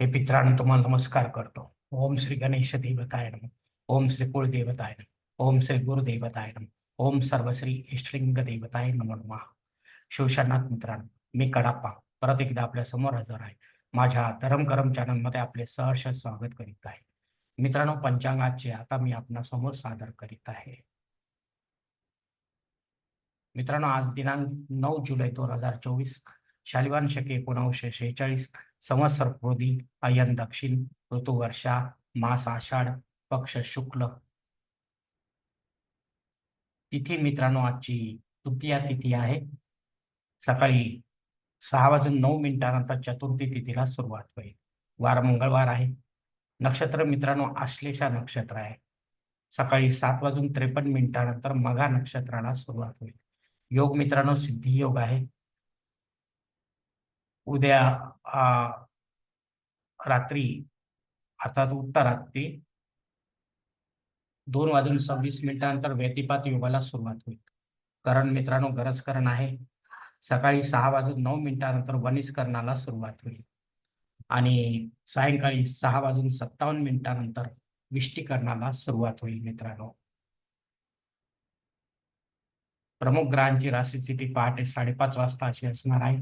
हे पित्रांनो तुम्हाला नमस्कार करतो. ओम श्री गणेश देवताय नम. ओम श्री कुळदेवताय नम. ओम श्री गुरुदेवताय नम. ओम सर्वश्री इष्टलिंग देवताय नमो नमः. शिवशरणात मित्रांनो मी कडाप्पा. परत एकदा आपल्यासमोर हजर आहे. माझ्या धरम करम चॅनलमध्ये आपले सहर्ष स्वागत करीत आहे. मित्रांनो पंचांगाचे आता मी आपल्यासमोर सादर करीत आहे. मित्रांनो आज दिनांक नऊ जुलै दोन हजार चोवीस शालिवान शके एकोणावीसशे शेहेचाळीस संवत्सर क्रोधी अयन दक्षिण ऋतू वर्षा मास आषाढ पक्ष शुक्ल. तिथी मित्रांनो आजची तृतीया तिथी आहे. सकाळी सहा वाजून नऊ मिनिटानंतर चतुर्थी तिथीला सुरुवात होईल. वार मंगळवार आहे. नक्षत्र मित्रांनो आश्लेषा नक्षत्र आहे. सकाळी सात वाजून त्रेपन्न मिनिटानंतर मघा नक्षत्राला सुरुवात होईल. योग मित्रांनो सिद्धी योग आहे. उद्या रात्री अर्थात उत्तरात ते दोन वाजून सव्वीस मिनिटानंतर व्यतिपात योगाला सुरुवात होईल. करण मित्रांनो गरजकरण आहे सकाळी सहा वाजून नऊ मिनिटानंतर वनिस्करणाला सुरुवात होईल. आणि सायंकाळी सहा वाजून सत्तावन्न मिनिटानंतर विष्टीकरणाला सुरुवात होईल मित्रांनो. प्रमुख ग्रहांची राशी स्थिती पहाटे साडेपाच वाजता अशी असणार आहे.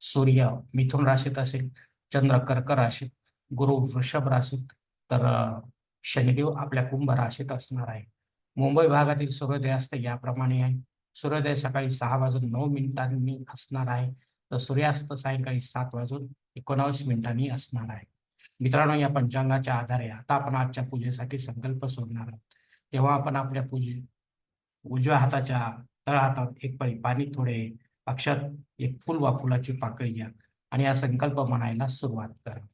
सूर्य मिथुन राशीत असेल चंद्र कर्क राशीत गुरु वृषभ राशीत तर शनिदेव आपल्या कुंभ राशीत असणार आहे. मुंबई भागातील सूर्योदयास्त याप्रमाणे आहे. सूर्योदय सकाळी सहा वाजून नऊ मिनिटांनी असणार आहे. तर सूर्यास्त सायंकाळी सात वाजून एकोणावीस मिनिटांनी असणार आहे. मित्रांनो या पंचांगाच्या आधारे आता आपण आजच्या पूजेसाठी संकल्प सोडणार आहोत. तेव्हा आपण आपल्या पूजे उजव्या हाताच्या तळ हातात एक पळी पाणी थोडे अक्षत एक फुल वा फुलाची पाकळी घ्या आणि हा संकल्प म्हणायला सुरुवात करा.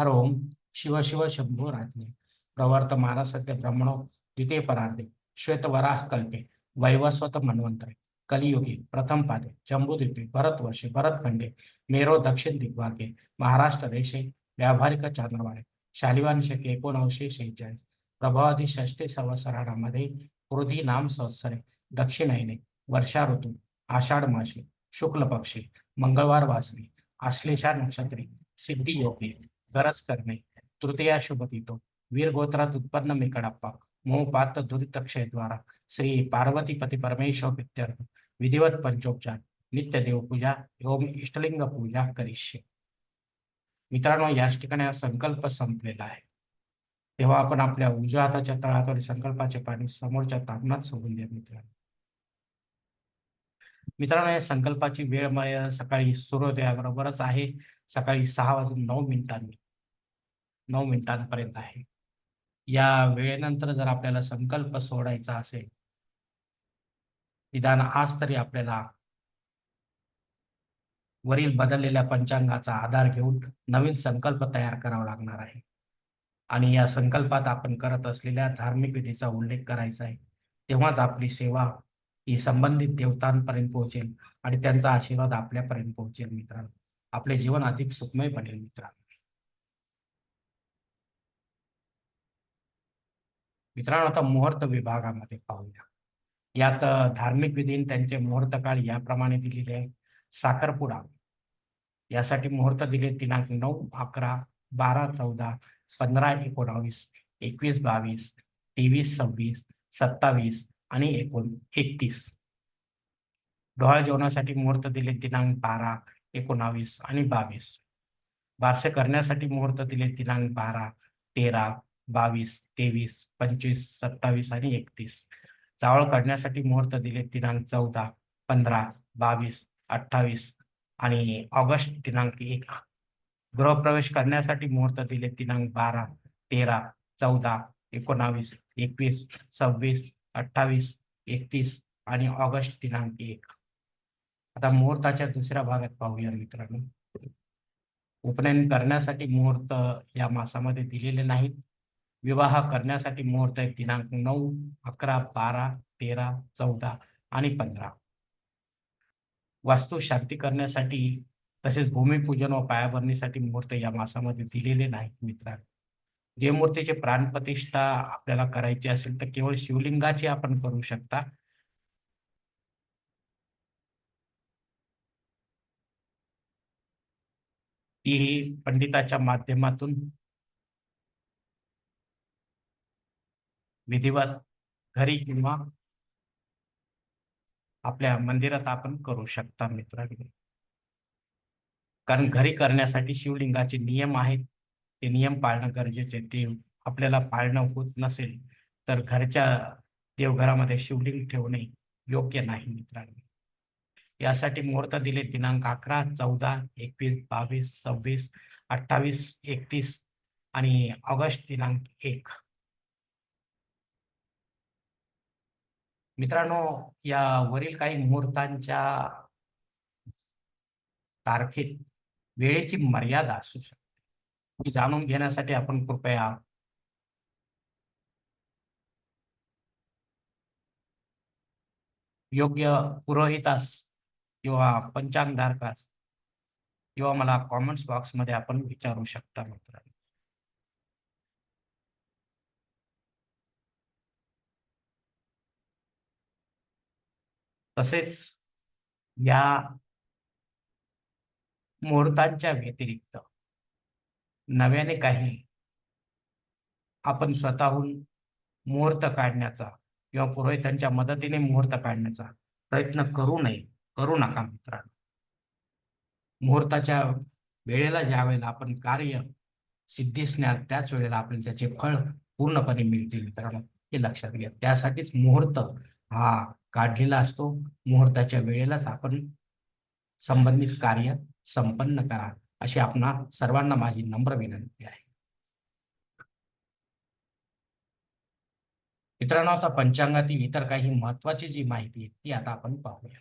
हर ओम शिव शिव शंभो प्रवर्त प्रवर्तमान सत्य ब्रह्मणो द्वितीय परार्धे. श्वेतवराह कल्पे. वैवस्वत मन्वंतरे. कलियुगे प्रथम पादे. जम्बूद्वीपे भरतवर्षे भरतखंडे. मेरो दक्षिण दिग्भागे. महाराष्ट्र रेषे व्यावहारिक चांद्रवाडे. शालिवान शके एकोणऐंशी शेहेचाळीस. प्रभावादी षष्टी संवत्सरामध्ये कृधी नाम संवत्सरे. दक्षिणायने वर्षा ऋतू आषाढ मासे शुक्ल पक्षी मंगळवार वासरी आश्लेषा नक्षत्री सिद्धी योगे गरज करणे तृतीया शुभ तिथो वीर गोत्रात उत्पन्न मी कडप्पा मोह पात दुरित द्वारा श्री पार्वती पती परमेश्वर प्रित्यर्थ विधिवत पंचोपचार नित्य देवपूजा एवं इष्टलिंग पूजा करिष्ये. मित्रांनो याच ठिकाणी हा संकल्प संपलेला आहे. तेव्हा आपण आपल्या उजव्या हाताच्या तळहातावर संकल्पाचे पाणी समोरच्या तापणात सोडून द्या मित्रांनो. मित्रांनो या संकल्पाची वेळ मर्यादा सकाळी सूर्योदयाबरोबरच आहे सकाळी सहा वाजून नऊ मिनिटांनी नऊ मिनिटांपर्यंत आहे. या वेळेनंतर जर आपल्याला संकल्प सोडायचा असेल निदान आज तरी आपल्याला वरील बदललेल्या पंचांगाचा आधार घेऊन नवीन संकल्प तयार करावा लागणार आहे. आणि या संकल्पात आपण करत असलेल्या धार्मिक विधीचा उल्लेख करायचा आहे. तेव्हाच आपली सेवा ही संबंधित देवतांपर्यंत पोहोचेल आणि त्यांचा आशीर्वाद आपल्यापर्यंत पोहोचेल मित्रांनो. आपले जीवन अधिक सुखमय बनेल मित्रांनो. मित्रांनो आता मुहूर्त विभागामध्ये पाहूया. यात धार्मिक विधीन त्यांचे मुहूर्त काळ याप्रमाणे दिलेले आहे साखरपुडा. यासाठी मुहूर्त दिले दिनांक नऊ अकरा बारा चौदा पंधरा एकोणावीस एकवीस बावीस तेवीस सव्वीस सत्तावीस आणि एकोण एकतीस. डोहाळ जेवणासाठी मुहूर्त दिले दिनांक बारा एकोणावीस आणि बावीस. बारसे करण्यासाठी मुहूर्त दिले दिनांक बारा तेरा बावीस तेवीस पंचवीस सत्तावीस आणि एकतीस. जावळ काढण्यासाठी मुहूर्त दिले दिनांक चौदा पंधरा बावीस अठ्ठावीस आणि ऑगस्ट दिनांक एक. गृहप्रवेश करण्यासाठी मुहूर्त दिले दिनांक बारा तेरा चौदा एकोणावीस एकवीस सव्वीस अठ्ठावीस एकतीस आणि ऑगस्ट दिनांक एक. आता मुहूर्ताच्या दुसऱ्या भागात पाहूया मित्रांनो. उपनयन करण्यासाठी मुहूर्त या मासामध्ये दिलेले नाहीत. विवाह करण्यासाठी मुहूर्त आहेत दिनांक नऊ अकरा बारा तेरा चौदा आणि पंधरा. वास्तू शांती करण्यासाठी तसेच भूमिपूजन व पायाभरणीसाठी मुहूर्त या मासामध्ये दिलेले नाहीत मित्रांनो. देवमूर्तीचे प्राणप्रतिष्ठा आपल्याला करायची असेल तर केवळ शिवलिंगाची आपण करू शकता. तीही पंडिताच्या माध्यमातून विधिवत घरी किंवा आपल्या मंदिरात आपण करू शकता मित्रांनो. कारण घरी करण्यासाठी शिवलिंगाचे नियम आहेत. ते नियम पाळणं गरजेचे ते आपल्याला पाळणं होत नसेल तर घरच्या देवघरामध्ये शिवलिंग ठेवणे योग्य नाही मित्रांनो. यासाठी मुहूर्त दिले दिनांक अकरा चौदा एकवीस बावीस सव्वीस अठ्ठावीस एकतीस आणि ऑगस्ट दिनांक एक. मित्रांनो या वरील काही मुहूर्तांच्या तारखेत वेळेची मर्यादा असू शकते. जाणून घेण्यासाठी आपण कृपया योग्य पुरोहितास किंवा पंचांगधारकास किंवा मला कॉमेंट्स बॉक्समध्ये आपण विचारू शकता मित्रांनो. तसेच या मुहूर्तांच्या व्यतिरिक्त नव्याने काही आपण स्वतःहून मुहूर्त काढण्याचा किंवा पुरोहितांच्या मदतीने मुहूर्त काढण्याचा प्रयत्न करू नये. करू नका मित्रांनो. मुहूर्ताच्या वेळेला ज्या वेळेला आपण कार्य सिद्धीस न्याल त्याच वेळेला आपल्याला त्याचे फळ पूर्णपणे मिळतील मित्रांनो. हे लक्षात घ्या. त्यासाठीच मुहूर्त हा काढलेला असतो. मुहूर्ताच्या वेळेलाच आपण संबंधित कार्य संपन्न करा. अशी आपणा सर्वांना माझी नम्र विनंती आहे. मित्रांनो आता पंचांगातील इतर काही महत्वाची जी माहिती आहे ती आता आपण पाहूया.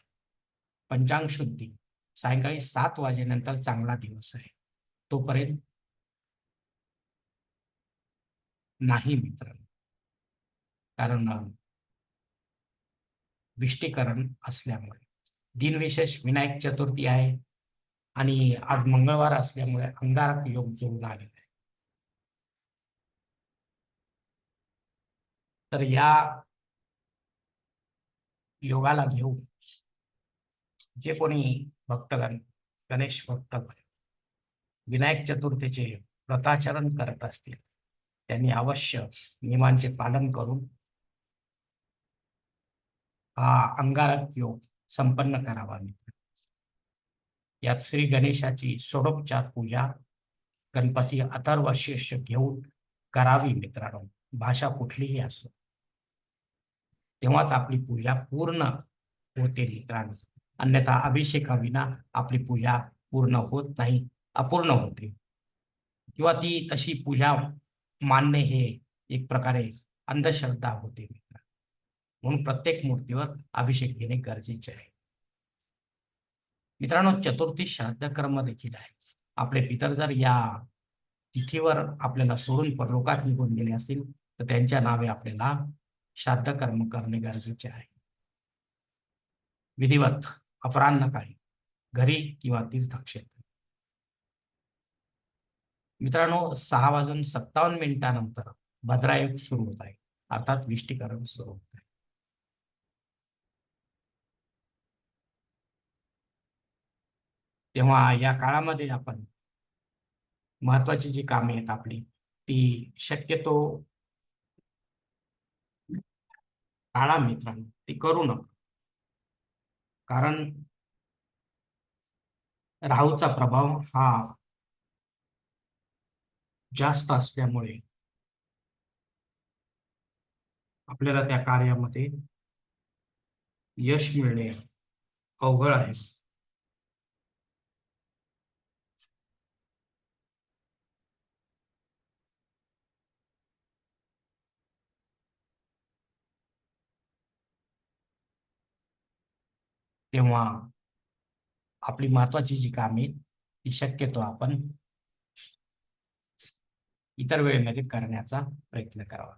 पंचांग शुद्धी. सायंकाळी सात वाजेनंतर चांगला दिवस आहे. तोपर्यंत नाही मित्रांनो. कारण विष्टीकरण असल्यामुळे. दिनविशेष विनायक चतुर्थी आहे. आणि आज मंगळवार असल्यामुळे अंगारक योग जुळून आलेला आहे तर या योगाला घेऊन जे कोणी भक्तगण गणेश भक्तगण विनायक चतुर्थीचे व्रताचरण करत असतील त्यांनी अवश्य नियमांचे पालन करून हा अंगारक योग संपन्न करावा. यात श्री गणेशाची षोडोपचार पूजा गणपती अथर्व शीर्ष घेऊन करावी मित्रांनो. भाषा कुठलीही असो. तेव्हाच आपली पूजा पूर्ण होते मित्रांनो. अन्यथा अभिषेकाविना आपली पूजा पूर्ण होत नाही अपूर्ण होते. किंवा ती तशी पूजा मानणे हे एक प्रकारे अंधश्रद्धा होते म्हणून प्रत्येक मूर्तीवर अभिषेक घेणे गरजेचे आहे. मित्रांनो चतुर्थी श्राद्ध कर्म देखील आहे. आपले पितर जर या तिथीवर आपल्याला सोडून परलोकात निघून गेले असतील तर त्यांच्या नावे आपल्याला श्राद्ध कर्म करणे गरजेचे आहे. विधिवत अपराह्न काळी घरी किंवा तीर्थक्षेत्र. मित्रांनो सहा वाजून सत्तावन्न मिनिटानंतर भद्रायुग सुरू होत आहे. अर्थात विष्टीकरण सुरू होत आहे. तेव्हा या काळामध्ये आपण महत्वाची जी कामे आहेत आपली ती शक्यतो काळा मित्रांनो ती करू नका. कारण राहूचा प्रभाव हा जास्त असल्यामुळे आपल्याला त्या कार्यामध्ये यश मिळणे अवघड आहे. तेव्हा आपली महत्वाची जी कामे ती शक्यतो आपण इतर वेळेमध्ये करण्याचा प्रयत्न करावा.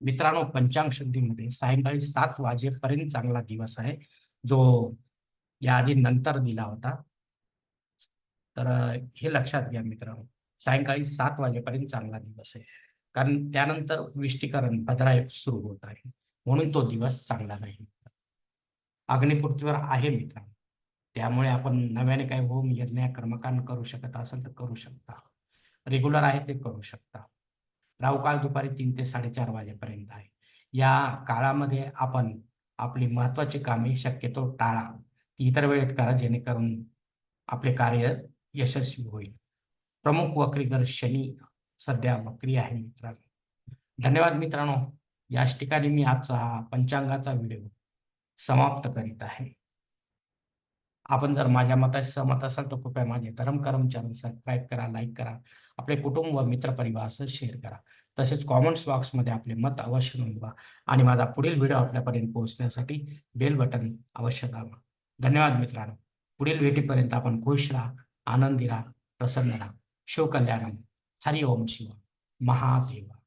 मित्रांनो पंचांग शुद्धीमध्ये सायंकाळी सात वाजेपर्यंत चांगला दिवस आहे. जो याआधी नंतर दिला होता. तर हे लक्षात घ्या मित्रांनो. सायंकाळी सात वाजेपर्यंत चांगला दिवस आहे. कारण त्यानंतर विष्टीकरण भद्रायुग सुरू होत आहे. म्हणून तो दिवस चांगला नाही अग्निपृथ्वीवर आहे मित्रांनो. त्यामुळे आपण नव्याने काही होम यज्ञ कर्मकांड करू शकत असेल तर करू शकता. रेग्युलर आहे ते करू शकता. राहू काळ दुपारी तीन ते साडेचार वाजेपर्यंत आहे. या काळामध्ये आपण आपली महत्वाची कामे शक्यतो टाळा. ती इतर वेळेत करा जेणेकरून आपले कार्य यशस्वी होईल. प्रमुख वक्रीकर शनी सध्या वक्री आहे मित्रांनो. धन्यवाद मित्रांनो. याच ठिकाणी मी आजचा हा पंचांगाचा व्हिडिओ समाप्त करीत आहे. आपण जर माझ्या मताशी सहमत असाल तर कृपया माझे धर्म कर्म चॅनल सबस्क्राईब करा लाईक करा आपले कुटुंब व मित्रपरिवारासह शेअर करा. तसेच कॉमेंट्स बॉक्समध्ये आपले मत अवश्य नोंदवा आणि माझा पुढील व्हिडिओ आपल्यापर्यंत पोहोचण्यासाठी बेल बटन अवश्य दाबा. धन्यवाद मित्रांनो. पुढील भेटीपर्यंत आपण खुश राहा आनंदी राहा प्रसन्न राहा. शिवकल्याणम हरि ओम शिव महादेवा